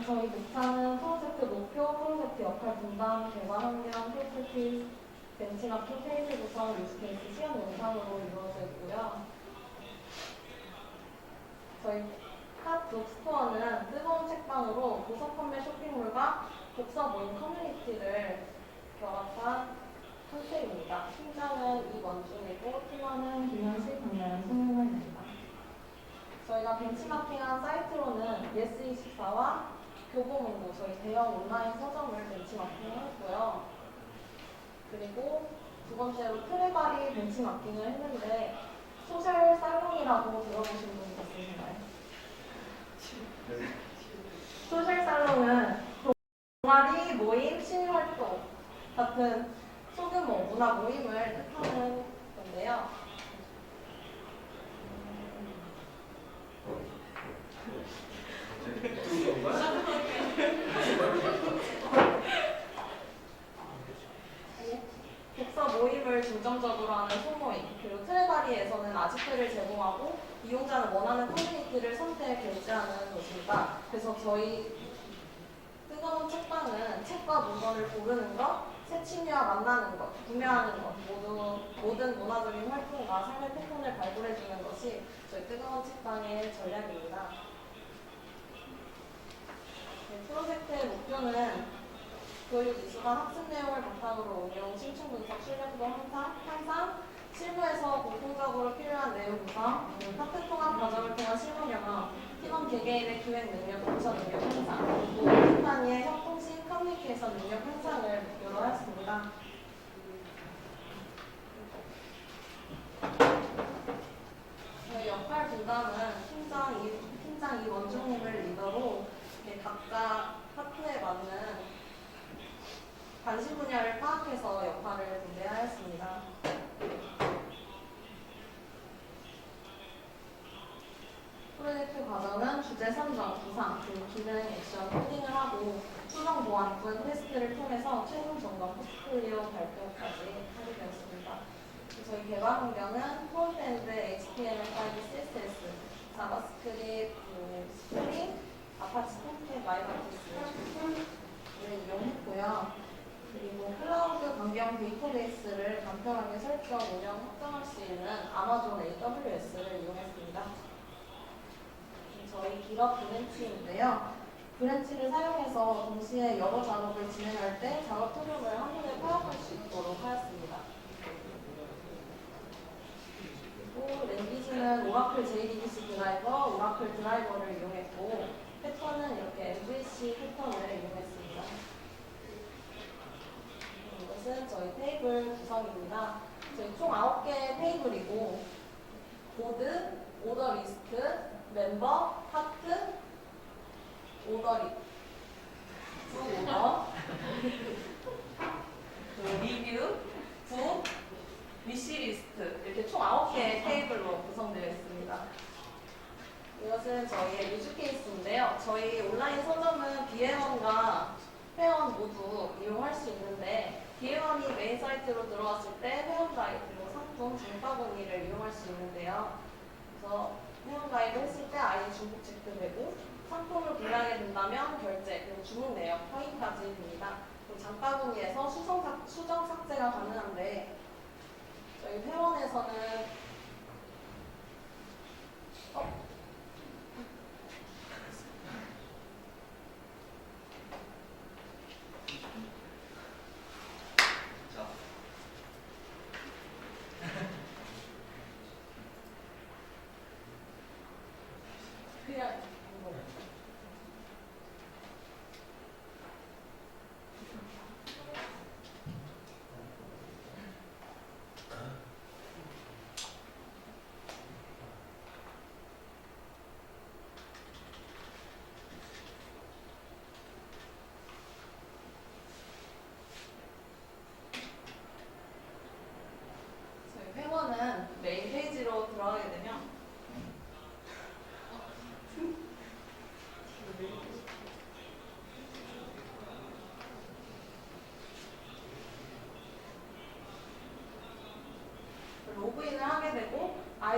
자, 저희 목차는 프로젝트 목표, 프로젝트 역할 분담, 개발 환경, 프로젝트 벤치마킹, 페이지 구성, 유스케이스 시험 영상으로 이루어져 있고요. 저희 핫 북 스토어는 뜨거운 책방으로 도서 판매 쇼핑몰과 독서 모임 커뮤니티를 결합한 컨셉입니다. 팀장은 이원중이고 팀원은 김현식, 박나연, 송윤원입니다. 저희가 벤치마킹한 사이트로는 예스24와 교보문고 저희 대형 온라인 서점을 벤치마킹을 했고요. 그리고 두 번째로 트레바리 벤치마킹을 했는데 소셜 살롱이라고 들어보신 분 있으신가요? 소셜 살롱은 동아리, 모임, 시민활동 같은 소규모 문화 모임을 뜻하는 건데요. 독서 모임을 중점적으로 하는 소모임, 그리고 트레바리에서는 아지트를 제공하고 이용자는 원하는 커뮤니티를 선택, 곳입니다. 그래서 저희 뜨거운 책방은 책과 물건을 고르는 것, 새 취미와 만나는 것, 구매하는 것, 모두 모든 문화적인 활동과 삶의 패턴을 발굴해주는 것이 저희 뜨거운 책방의 전략입니다. 네, 프로젝트의 목표는 교육 이수가 학습 내용을 바탕으로 응용, 심층 분석, 실력도 향상, 향상, 실무에서 공통적으로 필요한 내용 구성, 파트 통합 과정을 통한 실무 경험, 팀원 개개인의 기획 능력, 동서 능력 향상, 그리고 팀 단위의 협동심, 커뮤니케이션 능력 향상을 목표로 하였습니다. 저희 역할 분담은 팀장 이, 팀장 이원중님을 리더로 이렇게 각자 파트에 맞는 관심 분야를 파악해서 역할을 분배하였습니다. 프로젝트 과정은 주제 선정, 구상, 그리고 기능, 액션, 코딩을 하고 수정 테스트를 통해서 최종 점검 포트폴리오 발표까지 하게 되었습니다. 저희 개발 환경은 프론트엔드, HTML5, CSS, 자바스크립트, 그 스프링, 아파치 톰캣, 마이바티스를 이용했고요. 그리고 클라우드 강경 데이터베이스를 간편하게 설정, 운영, 확장할 수 있는 아마존 AWS를 이용했습니다. 저희 기업 브랜치인데요. 브랜치를 사용해서 동시에 여러 작업을 진행할 때 작업 흐름을 한눈에 파악할 수 있도록 하였습니다. 그리고 랭귀지는 오라클 JDBC 드라이버, 오라클 드라이버를 이용했고 패턴은 이렇게 MVC 패턴을 이용했습니다. 이것은 저희 테이블 구성입니다. 저희 총 9개의 테이블이고 보드, 오더 리스트, 멤버, 파트, 오더리, 부 오더, 그 리뷰, 부, 위시리스트 이렇게 총 9개의 테이블로 구성되어 있습니다. 이것은 저희의 유즈 케이스인데요. 저희 온라인 서점은 비회원과 회원 모두 이용할 수 있는데 비회원이 메인 사이트로 들어왔을 때 회원 그리고 상품 장바구니를 이용할 수 있는데요. 그래서 회원 가입을 했을 때 아이 중복 체크되고 상품을 구매하게 된다면 결제 그리고 주문 내역 확인까지 됩니다. 그리고 장바구니에서 수정 삭제가 가능한데 저희 회원에서는 어? 자, 그냥 이거.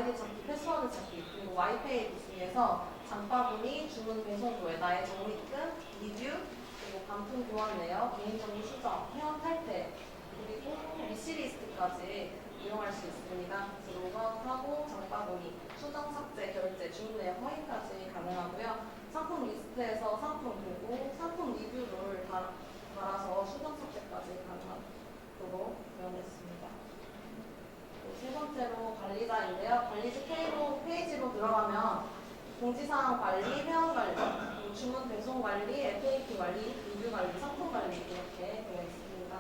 아이디 찾기, 패스워드 찾기, 그리고 와이페이 중에서 장바구니, 주문 배송도에 나의 적립금, 리뷰, 그리고 반품 교환 내역, 개인 정보 수정, 회원 탈퇴, 그리고 위시리스트까지 이용할 수 있습니다. 그래서 로그아웃 하고 장바구니, 수정 삭제, 결제, 주문 내역 확인까지 가능하고요. 상품 리스트에서 상품 보고 상품 리뷰를 달, 달아서 수정 삭제까지 가능하도록 구현했습니다. 세 번째로 관리자인데요. 관리지 페이로, 페이지로 들어가면 공지사항 관리, 회원 관리, 주문 배송 관리, FAQ 관리, 리뷰 관리, 상품 관리 이렇게 되어 있습니다.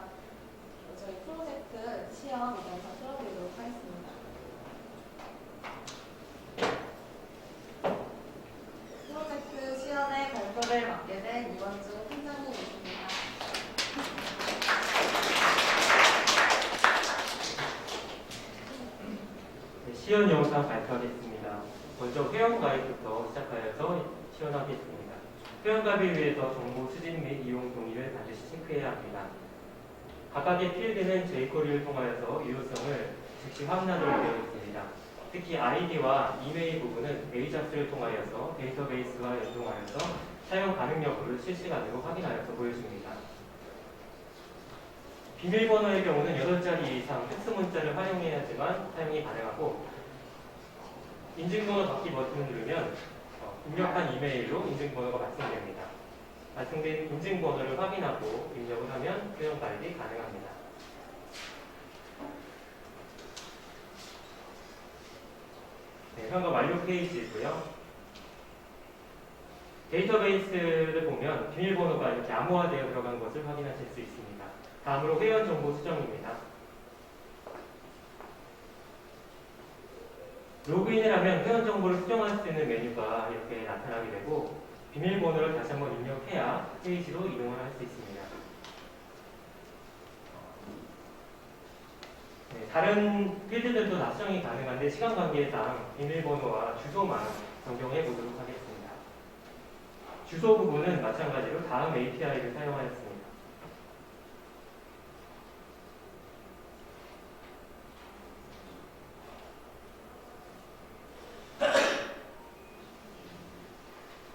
저희 프로젝트 시험 영상 틀어드리도록 하겠습니다. 프로젝트 시연의 발표를 맡게 된 이번 주 시연 영상 발표하겠습니다. 먼저 회원가입부터 시작하여서 시연하겠습니다. 회원가입을 위해서 정보 수집 및 이용 동의를 반드시 체크해야 합니다. 각각의 필드는 jQuery를 통하여서 유효성을 즉시 확인하도록 되어 있습니다. 특히 아이디와 이메일 부분은 에이자스를 통하여서 데이터베이스와 연동하여서 사용 가능 여부를 실시간으로 확인하여서 보여줍니다. 비밀번호의 경우는 8자리 이상 팩스 문자를 활용해야지만 사용이 가능하고 인증번호 받기 버튼을 누르면 어, 입력한 이메일로 인증번호가 발송됩니다. 발송된 인증번호를 확인하고 입력을 하면 회원 가입이 가능합니다. 네, 회원가 완료 페이지고요. 데이터베이스를 보면 비밀번호가 이렇게 암호화되어 들어간 것을 확인하실 수 있습니다. 다음으로 회원 정보 수정입니다. 로그인을 하면 회원 정보를 수정할 수 있는 메뉴가 이렇게 나타나게 되고 비밀번호를 다시 한번 입력해야 페이지로 이동을 할 수 있습니다. 네, 다른 필드들도 다 수정이 가능한데 시간 관계상 비밀번호와 주소만 변경해 보도록 하겠습니다. 주소 부분은 마찬가지로 다음 API를 사용하였습니다.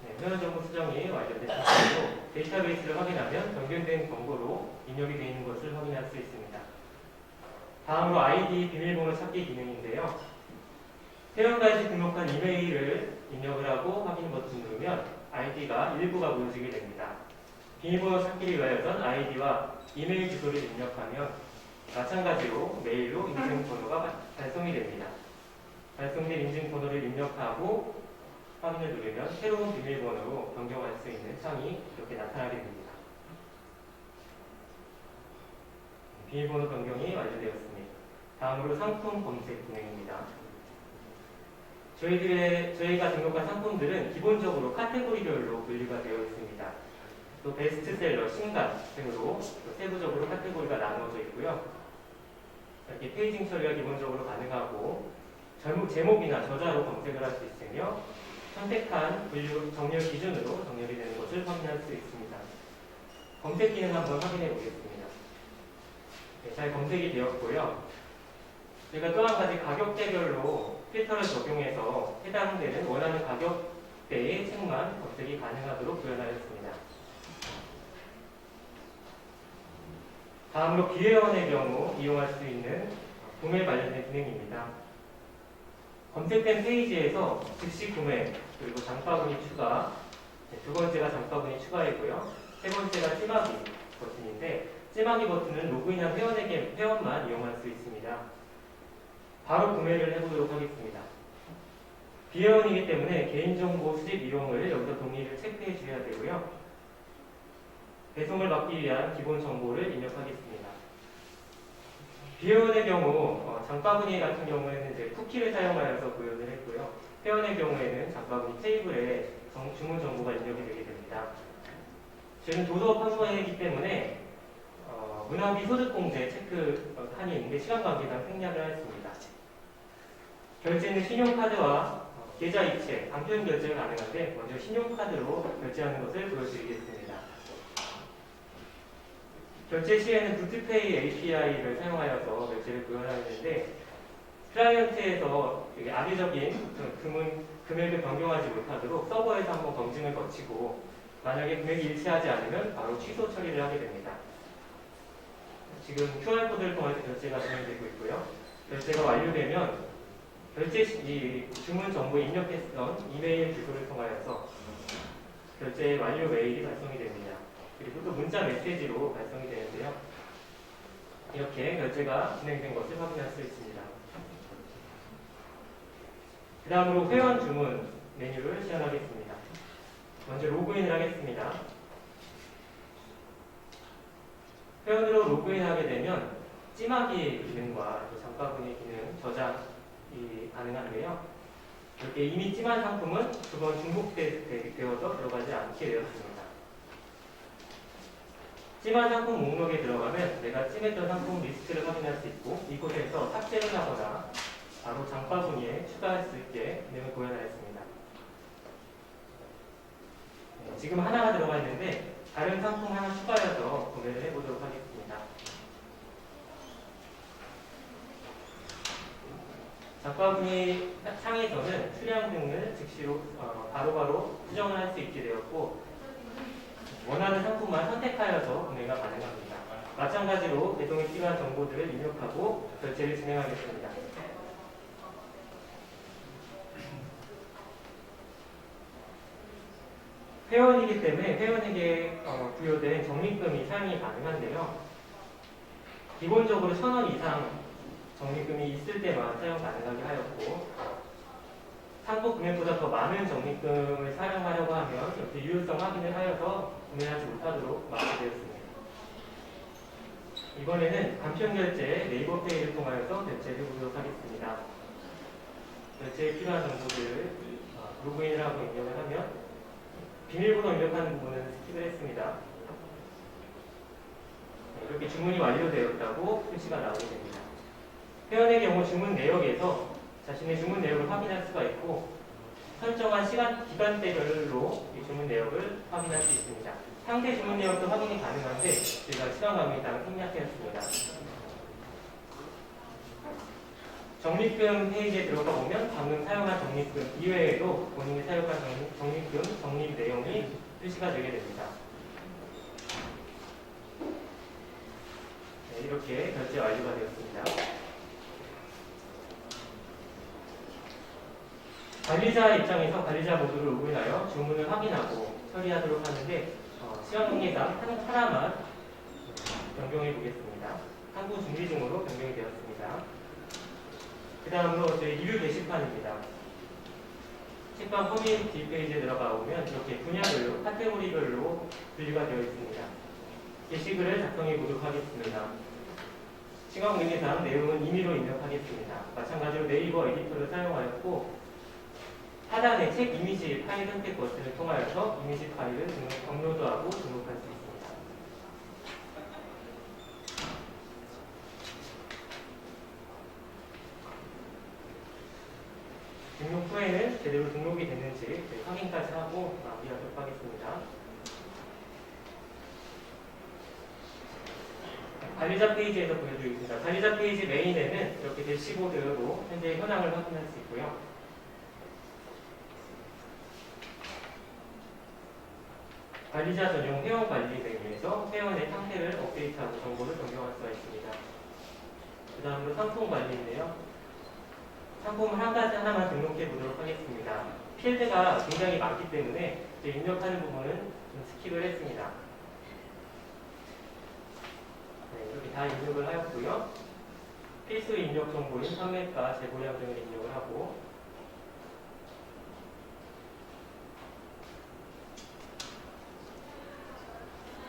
네, 회원 정보 수정이 완료된 상태로 데이터베이스를 확인하면 변경된 정보로 입력이 되어 있는 것을 확인할 수 있습니다. 다음으로 아이디 비밀번호 찾기 기능인데요. 회원가입 등록한 이메일을 입력을 하고 확인 버튼 누르면 아이디가 일부가 보여지게 됩니다. 비밀번호 찾기를 위하여선 아이디와 이메일 주소를 입력하면 마찬가지로 메일로 인증번호가 발- 발송이 됩니다. 발송된 인증번호를 입력하고 확인을 누르면 새로운 비밀번호로 변경할 수 있는 창이 이렇게 나타나게 됩니다. 비밀번호 변경이 완료되었습니다. 다음으로 상품 검색 기능입니다. 저희들의 저희가 등록한 상품들은 기본적으로 카테고리별로 분류가 되어 있습니다. 또 베스트셀러, 신간 등으로 또 세부적으로 카테고리가 나누어져 있고요. 이렇게 페이징 처리가 기본적으로 가능하고 제목, 제목이나 저자로 검색을 할 수 있으며 선택한 분류 정렬 기준으로 정렬이 되는 것을 확인할 수 있습니다. 검색 기능 한번 확인해 보겠습니다. 네, 잘 검색이 되었고요. 저희가 또 한 가지 가격대별로 필터를 적용해서 해당되는 원하는 가격대의 책만 검색이 가능하도록 구현하였습니다. 다음으로 비회원의 경우 이용할 수 있는 구매 관련된 기능입니다. 검색된 페이지에서 즉시 구매 그리고 장바구니 추가 네, 두 번째가 장바구니 추가이고요. 세 번째가 찜하기 버튼인데 찜하기 버튼은 로그인한 회원에게 회원만 이용할 수 있습니다. 바로 구매를 해보도록 하겠습니다. 비회원이기 때문에 개인정보 수집 이용을 여기서 동의를 체크해 주셔야 되고요. 배송을 받기 위한 기본 정보를 입력하겠습니다. 비회원의 경우 어, 장바구니 같은 경우에는 이제 쿠키를 사용하여서 구현을 했고요. 회원의 경우에는 장바구니 테이블에 정- 주문 정보가 입력이 되게 됩니다. 저희는 도서 판매이기 때문에 어, 문화비 소득공제 체크 어, 한이 있는데 시간 관계상 생략을 하였습니다. 결제는 신용카드와 어, 계좌이체, 간편 결제가 가능한데 먼저 신용카드로 결제하는 것을 보여드리겠습니다. 결제 시에는 굿페이 API를 사용하여서 결제를 구현하였는데 클라이언트에서 되게 악의적인 그 금은, 금액을 변경하지 못하도록 서버에서 한번 검증을 거치고 만약에 금액이 일치하지 않으면 바로 취소 처리를 하게 됩니다. 지금 QR코드를 통해서 결제가 진행되고 있고요. 결제가 완료되면 결제 시, 이 주문 정보에 입력했던 이메일 주소를 통하여서 결제 완료 메일이 발송이 됩니다. 그리고 또 문자 메시지로 발송이 되는데요. 이렇게 결제가 진행된 것을 확인할 수 있습니다. 그 다음으로 회원 주문 메뉴를 시연하겠습니다. 먼저 로그인을 하겠습니다. 회원으로 로그인하게 되면 찜하기 기능과 또 장바구니 기능 저장이 가능한데요. 이렇게 이미 찜한 상품은 두 번 중복되어서 들어가지 않게 되었습니다. 찜한 상품 목록에 들어가면 내가 찜했던 상품 리스트를 확인할 수 있고 이곳에서 삭제를 하거나 바로 장바구니에 추가할 수 있게 기능을 구현하였습니다. 네, 지금 하나가 들어가 있는데 다른 상품 하나 추가해서 구매를 해보도록 하겠습니다. 장바구니 창에서는 수량 등을 즉시로 어, 바로바로 수정을 할 수 있게 되었고 원하는 상품만 선택하여서 구매가 가능합니다. 마찬가지로 배송에 필요한 정보들을 입력하고 결제를 진행하겠습니다. 회원이기 때문에 회원에게 어, 부여된 적립금이 사용이 가능한데요. 기본적으로 천 원 이상 적립금이 있을 때만 사용 가능하게 하였고 상품 금액보다 더 많은 적립금을 사용하려고 하면 이렇게 유효성 확인을 하여서 구매하지 못하도록 막게 되었습니다. 이번에는 간편 결제 네이버 페이를 통하여서 결제를 해보도록 하겠습니다. 결제에 필요한 정보들을 어, 로그인을 하고 입력을 하면 비밀번호 입력하는 부분은 스킵을 했습니다. 네, 이렇게 주문이 완료되었다고 표시가 나오게 됩니다. 회원의 경우 주문 내역에서 자신의 주문 내역을 확인할 수가 있고 설정한 시간 기간대별로 이 주문 내역을 확인할 수 있습니다. 상대 주문 내역도 확인이 가능한데 제가 시간 관계에 따라 생략하였습니다. 적립금 페이지에 들어가 보면 방금 사용한 적립금 이외에도 본인이 사용한 적립- 적립금 적립 내용이 표시가 되게 됩니다. 네, 이렇게 결제 완료가 되었습니다. 관리자 입장에서 관리자 모드를 로그인하여 주문을 확인하고 처리하도록 하는데 어, 시험 용례상 한 하나만 변경해 보겠습니다. 항구 준비 중으로 변경이 되었습니다. 그 다음으로 저희 리뷰 게시판입니다. 책방 커뮤니티 페이지에 들어가 보면 이렇게 분야별로 카테고리별로 분류가 되어 있습니다. 게시글을 작성해 보도록 하겠습니다. 시각 의미상 내용은 임의로 입력하겠습니다. 마찬가지로 네이버 에디터를 사용하였고 하단의 책 이미지 파일 선택 버튼을 통하여서 이미지 파일을 등록, 업로드하고 등록할 수 있습니다. 등록 후에는 제대로 등록이 됐는지 저희 확인까지 하고 마무리하도록 하겠습니다. 관리자 페이지에서 보여드리겠습니다. 관리자 페이지 메인에는 이렇게 대시보드로 현재 현황을 확인할 수 있고요. 관리자 전용 회원 관리 메뉴에서 회원의 상태를 업데이트하고 정보를 변경할 수가 있습니다. 그 다음으로 상품 관리인데요. 상품을 한 가지 하나만 등록해 보도록 하겠습니다. 필드가 굉장히 많기 때문에 입력하는 부분은 좀 스킵을 했습니다. 네, 이렇게 다 입력을 하였고요. 필수 입력 정보인 판매가, 재고량 등을 입력을 하고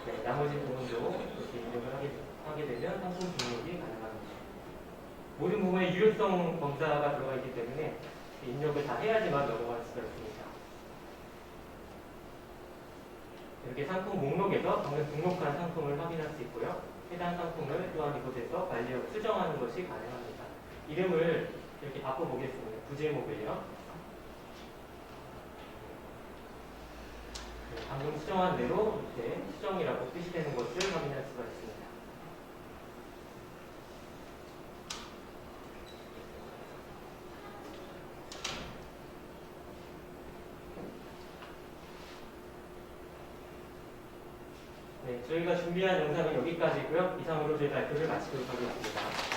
네, 나머지 부분도 이렇게 입력을 하게, 하게 되면 상품 등록이 가능합니다. 모든 부분에 유효성 검사가 들어가 있기 때문에 입력을 다 해야지만 넘어갈 수가 있습니다. 이렇게 상품 목록에서 방금 등록한 상품을 확인할 수 있고요. 해당 상품을 또한 이곳에서 관리하고 수정하는 것이 가능합니다. 이름을 이렇게 바꿔보겠습니다. 부제목을요. 네, 방금 수정한 대로 이렇게 수정이라고 표시되는 것을 확인할 수가 있습니다. 준비한 영상은 여기까지고요. 이상으로 저희 발표를 마치도록 하겠습니다.